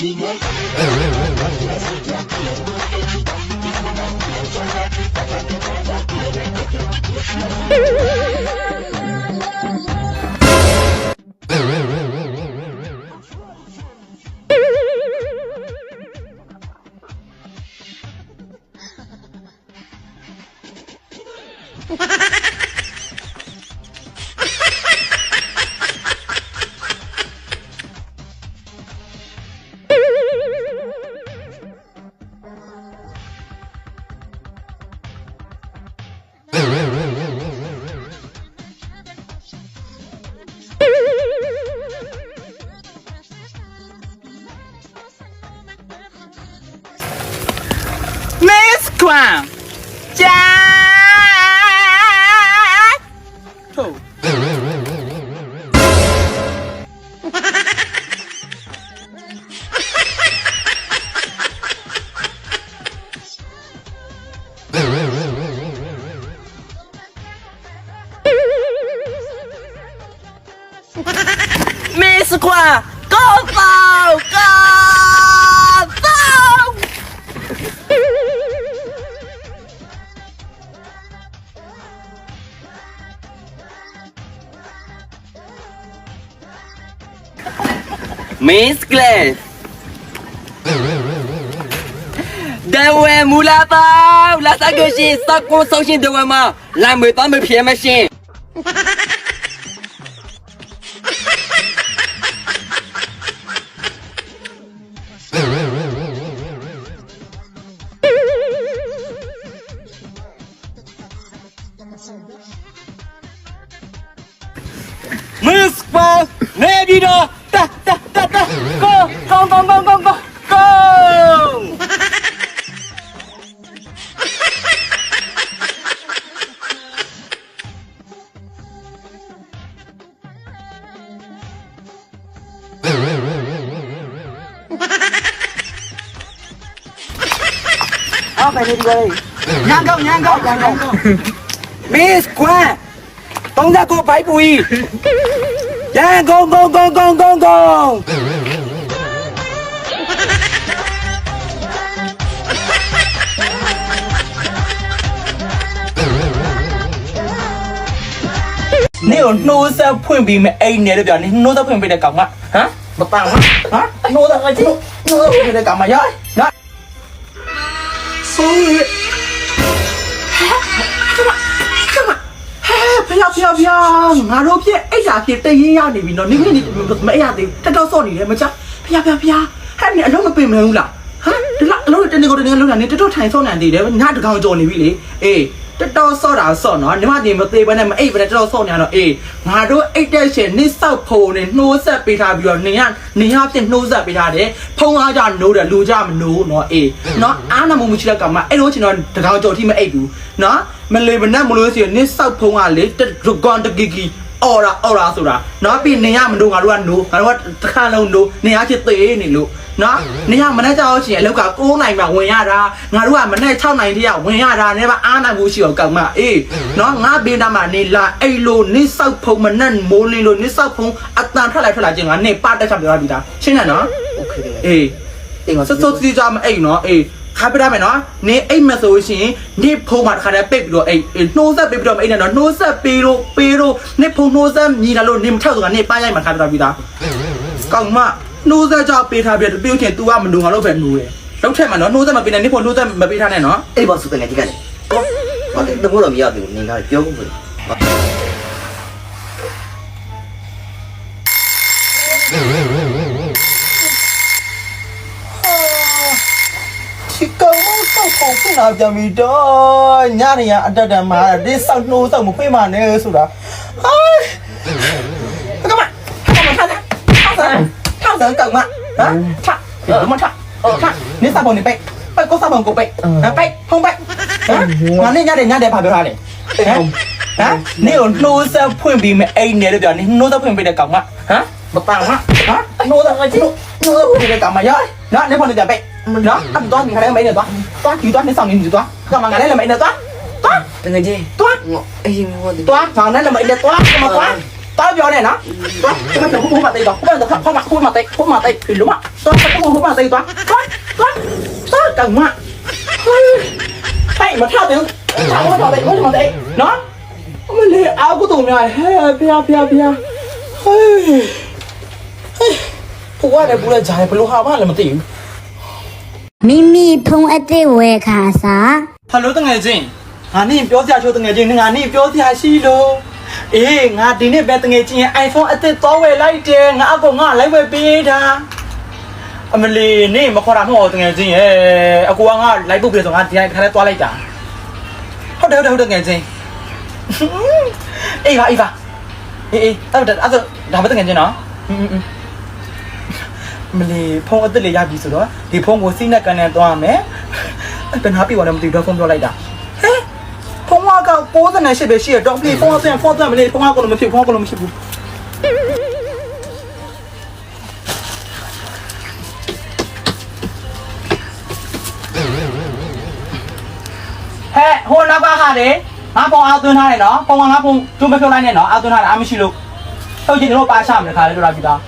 Miss 闯家。Miss 狂，高宝高。 မင်းစကလစ်ဒဝဲမူလာပါလာစကရှိစကွန်ဆောင်းရှင်ဒဝဲမှာလာမေတမပြေမရှင် ကောင်းကောင်းကောင်းကောင်းကောင်းကိုအော်ပဲနေဒီကောညံကောင်းညံကောင်းညံကောင်း Miss Kwan တုံးသက်ကိုဘိုက်ပူကြီးရန်ကုန် ကုန်ကုန်ကုန်ကုန်ကုန်နေကိုနှိုးဆက်ဖွင့်ပြီးမယ်အိမ်နေတယ်ပြောနေနှိုးဆက်ဖွင့်ပေးတဲ့ကောင်မဟမ်မပန်းမဟမ်နှိုးဆက်ကချင်းနှိုးဆက်ဖွင့်ပေးတဲ့ကောင်မရောနော်ဆိုးရဖျားဖျားဖျားငါတို့ပြည့်အိတ်စာဖြစ်တရင်ရနေပြီနော်နေနေနေမအိရသေးဘူးတော်တော်စော့နေတယ်မချဖျားဖျားဖျားဟဲ့နေအလုံးမပင်မဘူးလားဟမ်ဒီလားအလုံးတနေကိုတနေလုံးတာနေတော်တော်ထိုင်စော့နေသေးတယ်ညတကောင်ကြော်နေပြီလေအေး တော်တော်စော့တာစော့နော်ညီမတင်မသေးဘဲနဲ့မအိတ်ဘဲနဲ့တော်တော်စော့နေတော့အေးငါတို့အိတ်တဲ့ရှင်နစ်ဆောက်ဖုံနေနှိုးဆက်ပေးထားပြီးတော့နေရနေရဖြစ်နှိုးဆက်ပေးထားတယ်ဖုံအားကြနိုးတယ်လူကြမနိုးနော်အေးနော်အားနာမှုမရှိတဲ့ကောင်မအဲ့လိုချင်တော့တကောင်ကြော်ထိမအိတ်ဘူးနော်မလေဘနဲ့မလို့စီနစ်ဆောက်ဖုံကလေတဂွန်တဂီဂီ အော်ရာအော်ရာဆိုတာနော်ပြီးနေရမနိုးငါတို့ကနိုးငါတို့ကတစ်ခါလုံးနိုးနေရချစ်သေးနေလို့နော်နေရမနေ့ကြောက်ချင်အလောက်က9နိုင်မှဝင်ရတာငါတို့ကမနေ့6နိုင်တည်းကဝင်ရတာနဲ့ပါအားနာမှုရှိတော့ကောင်မအေးနော်ငါဘေးနားမှာနေလာအဲ့လိုနစ်ဆောက်ဖုံမနဲ့မိုးလင်းလို့နစ်ဆောက်ဖုံအတန်ထွက်လာထွက်လာချင်းငါနေပါတက်ချပြောရပြီသားရှင်းတယ်နော် โอเคတယ် အေး တင်ပါ စောစောစီကြမအိမ်နော်အေး ခါပြရမယ်နော်နေအိမ်မဆိုရှင်နေဖုံးမှာတစ်ခါတည်းပိတ်ပြီးတော့အိမ်နှိုးဆက်ပေးပြီးတော့အိမ်နဲ့နော်နှိုးဆက်ပေးလို့ပေးလို့နေဖုံနှိုးဆက်မြည်လာလို့နေမထောက်ဆိုကနေပါရိုက်မှာခါပြတော့ပြီးသားကောင်မနှိုးဆက်ကြပေးထားပြီးတော့ပြုတ်ချင် तू ကမလို့ငါတော့ပဲနှိုးတယ်လောက်ထက်မှာနော်နှိုးဆက်မပေးနဲ့နေဖုံနှိုးဆက်မပေးထားနဲ့နော်အေးပါစုတယ်ငါဒီကနေ့ဟောဘာလဲတော့တော့မရသေးဘူးနင်ကပြောကုန်ပြီ ချီ ပုံဖွင့်လာပြန်ပြီတော့ညနေရအတက်တန်မှာဒီစောက်နှိုးစောက်မဖွင့်ပါနဲ့ဆိုတာဟာကမကမထားထားထားထားထားကမဟာထားဒီမထားအော်ထားနေစားပုံနေပိတ်ပိတ်ကိုစားပုံကိုပိတ်ပိတ်ဖုံးပိတ်ငါနေညတယ်ညတယ်ဖာပြောထားတယ်ဟမ်ဟမ်နေကိုနှိုးဆက်ဖွင့်ပြီးမအိမ်နေလို့ပြောနေနှိုးဆက်ဖွင့်ပေးတဲ့ကောင်မဟမ်မပန်းမဟမ်နှိုးဆက်ငါချိနှိုးဆက်ဖွင့်ပေးတဲ့ကောင်မရနော်နေဖုန်းနေကြပိတ် နော်အဲ့တော့ဒီခါလေးမိနေတော့တော့ဒီတော့နေဆောင်နေဒီတော့ကောင်မငါလည်းလည်းမိနေတော့တော့တကယ်ကြီးတော့အေးမဟုတ်တယ်တော့ငါလည်းလည်းမိနေတော့ကောင်မကွာတောက်ပြောနေနော်သွားဒီမှာဟိုမှာတိတ်တော့ဟိုမှာဟိုမှာဟိုမှာတိတ်ဟိုမှာတိတ်ပြီလို့မသွားဟိုမှာတိတ်သွားသွားသွားသွားကောင်မဟဲ့မထားတယ်ထားမထားတယ်ဟိုမှာတိတ်နော်မလေးအောက်ကတော့များဟဲ့ဖျားဖျားဖျားဟဲ့ဘွားလည်းဘူးလည်းဂျားဘလို့ဟာမှလည်းမသိဘူး မိမိဖုံးအစ်စ်ဝယ်ခါစားဟယ်လိုတငယ်ချင်းငါနေပြောစရာချိုးတငယ်ချင်းငါနေပြောစရာရှိလို့အေးငါဒီနေ့ပဲတငယ်ချင်းရဲ့ iPhone အသစ်တော့ဝယ်လိုက်တယ်ငါအကောင်ငါလိုက်ဝယ်ပေးတာအမလီနေမခေါ်တာမဟုတ်တငယ်ချင်းရဲ့အကူကငါလိုက်ပုတ်ပြဆိုငါဒီတိုင်းခါလဲသွားလိုက်တာဟုတ်တယ်ဟုတ်တယ်ဟုတ်တယ်တငယ်ချင်းအေးပါအေးပါအေးအေးအဲ့ဒါအဲ့ဒါဒါပဲတငယ်ချင်းနော်อืม မလီဖုန်းအသစ်လေးရပြီဆိုတော့ဒီဖုန်းကိုစိတ်နဲ့ကန်နဲ့သွားမယ်အဲ့ဘယ်နာပြီဝါလဲမသိတော့ဖုန်းပြောလိုက်တာဟဲ့ဖုန်းက68ပဲရှိရတော့ပြီဖုန်းအသစ်ဖုန်းအသစ်မလေးဖုန်းကလည်းမဖြစ်ဖုန်းကလည်းမဖြစ်ဘူးဟဲ့ဟိုနောက်ကဟာလေငါဖုန်းအားသွင်းထားတယ်နော်ဖုန်းကငါဖုန်းကျုံးမဖြုတ်လိုက်နဲ့နော်အားသွင်းထားတယ်အားမရှိလို့ထုတ်ချင်တို့ပါချမယ်ခါလေတို့လာပြီသား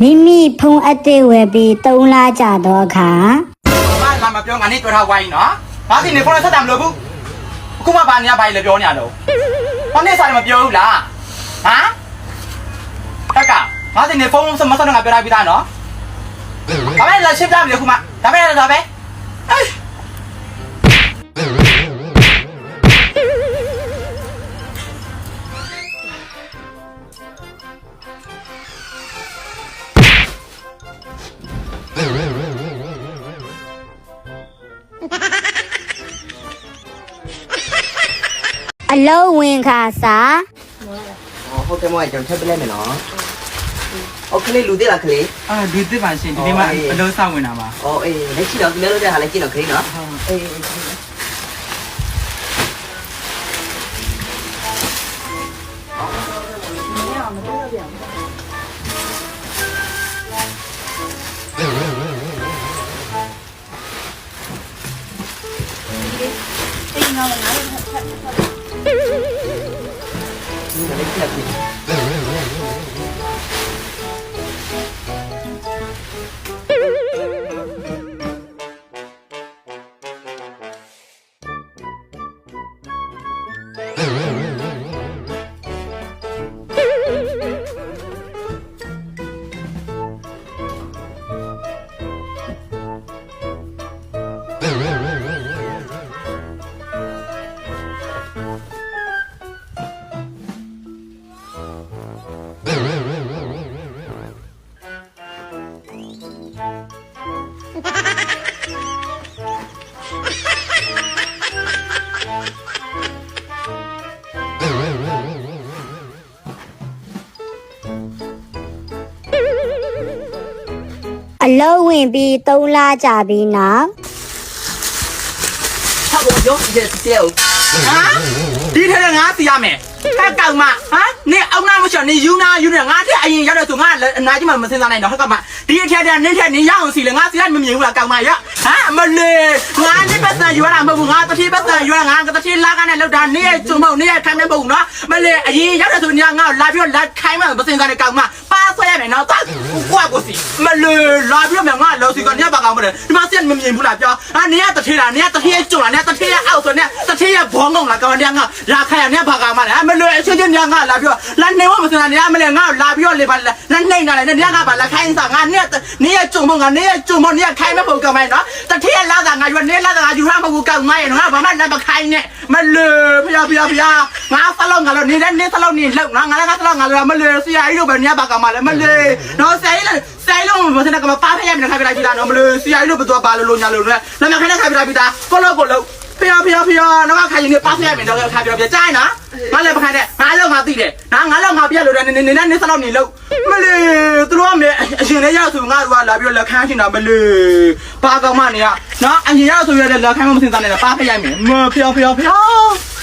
မိမိဖုံးအစ်စ်ဝယ်ပြီး3လကြာတော့အခါဘာမှမပြောငါနေတွေ့ထားဝိုင်းနော် ဘာစီနေဖုန်းနဲ့ဆက်တာမလို့ဘူးအခုမှဘာနေရဘာလဲပြောနေရတော့ဘာနေစားတယ်မပြောဘူးလားဟမ်တက်ကဘာစီနေဖုန်းဆက်မဆက်တော့ငါပြောထားပြီးသားနော်ဒါပဲလာရှင်းပြမယ်ခုမှဒါပဲဒါပဲအေး winkhasa. Oh, okay, mo ay jump chapel na no. Okay, le lute la kle. Ah, lute ba shin. Di ma lo sa win na ma. Oh, eh, le chi lo le lo de ha le chi lo kle no. Eh. Hãy subscribe cho kênh Ghiền Mì Gõ Để không bỏ lỡ những video hấp dẫn အေးအလုံးဝင်ပြီး3လကြာပြီးနောက်ဟာဘောရောဒီတဲ့တဲ့ဦးဟာဒီထဲကငါစီရမယ် ဟဲ့ကောင်မဟာနေအောင်နာမရှိနေယူနာယူနေငါတဲ့အရင်ရောက်တဲ့ဆိုငါအနာကြီးမှမစင်စားနိုင်တော့ဟဲ့ကောင်မဒီအထက်တည်းနင်းထက်နေရအောင်စီလေငါစီရမမြင်ဘူးလားကောင်မရ ဟာမလေးငါနေပတ်စံယူရတာမဟုတ်ဘူးငါတတိပတ်စံယူရငါတတိလာကနေလောက်တာနေရဲ့ကျုံမုံနေရဲ့ခိုင်းနေမဟုတ်နော်မလေးအရင်ရောက်တဲ့ဆိုညာငါလာပြီးတော့လာခိုင်းမှမစင်ကနေကောက်မှပါဆွဲရမယ်နော်တာကွာကိုစီမလေးလာပြီးတော့ငါလောစီကနေပါကောင်းမလဲဒီမှာဆက်မမြင်ဘူးလားပြောဟာနေရတတိလားနေရတတိရဲ့ကျုံလားနေတတိရဲ့အောက်ဆိုနေတတိရဲ့ဘောငုံလားကောင်နေငါလာခိုင်းရနေပါကောင်းမလဲမလေးအချင်းချင်းညာငါလာပြီးတော့လာနေဝမစင်ကနေမလေးငါလာပြီးတော့လေပါလာနေနေလာနေငါပါလာခိုင်းစားငါနေနေရဲ့ကျုံမုံငါနေရဲ့ကျုံမုံနေခိုင်းမဖို့ကောင်းမယ်နော်တတိရဲ့လာတာငါယူနေလာတာငါယူရမဟုတ်ကောက်မရဲ့နော်ဘာမှလက်မခိုင်းနဲ့မလေဖျားဖျားဖျားငါဆလုံးငါလို့နေတဲ့နေဆလုံးနေလောက်ငါငါလည်းငါဆလုံးငါလို့မလေဆရာကြီးတို့ပဲညပါကမလဲမလေနော်ဆရာကြီးလည်းဆရာကြီးလုံးမစနေကမပါဖရရမယ်ခိုင်းပြလိုက်ပြီလားနော်မလေဆရာကြီးတို့ဘယ်တော့ပါလို့လို့ညာလို့လဲလက်မခိုင်းနဲ့ခိုင်းပြလိုက်ပြီသားကိုလို့ကိုလို့ ဖျားဖျားဖျားနော်ခိုင်းရင်နေပါဖရရမယ်တော့ခိုင်းပြပြကြိုင်းနော်ငါလည်းမခိုင်းနဲ့ငါလောက်ငါသိတယ်ငါငါလောက်ငါပြလို့နေနေနေနေဆလုံးနေလို့မလေသူတို့ကမြေအရှင်လေးရောက်ဆိုငါတို့ကလာပြီးတော့လက်ခံရှင်တာမလေပါကောင်မနေရနော်အရင်ရောက်ဆိုရတဲ့လက်ခံမစင်စားနေတာပါဖရရမယ်မဖျားဖျားဖျား